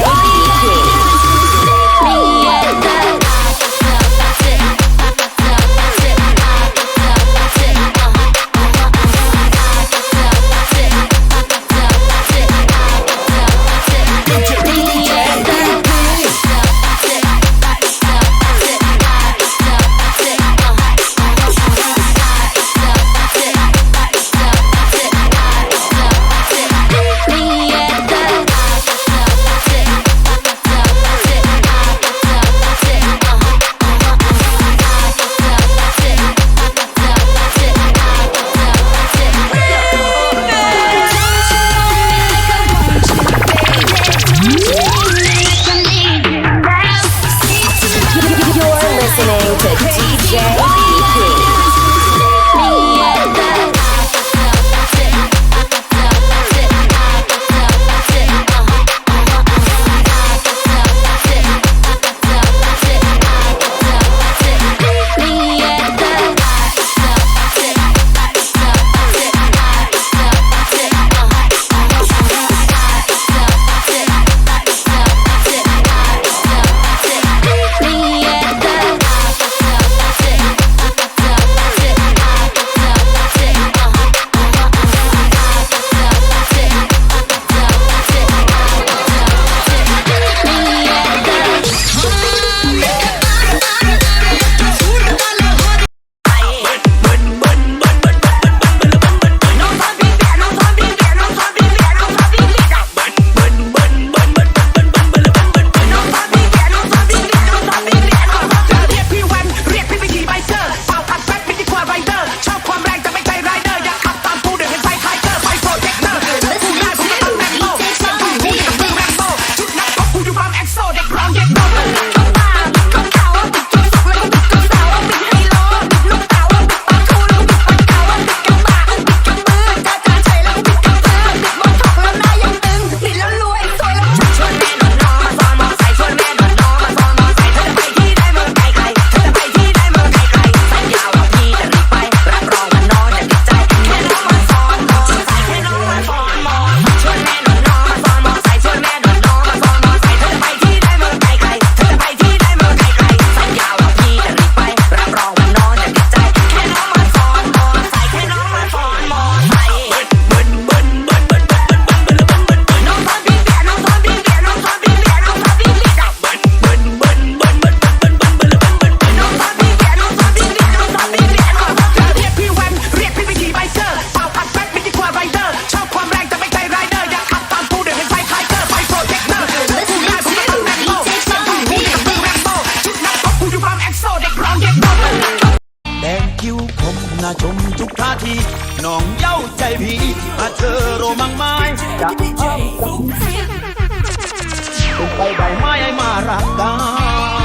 Whoa! rock it, rock it. น่าชมทุกท่าทีน้องเย้าใจผีอาเธอโรมังไม้จับภาพจับเปไปได้ไห้มารักกัน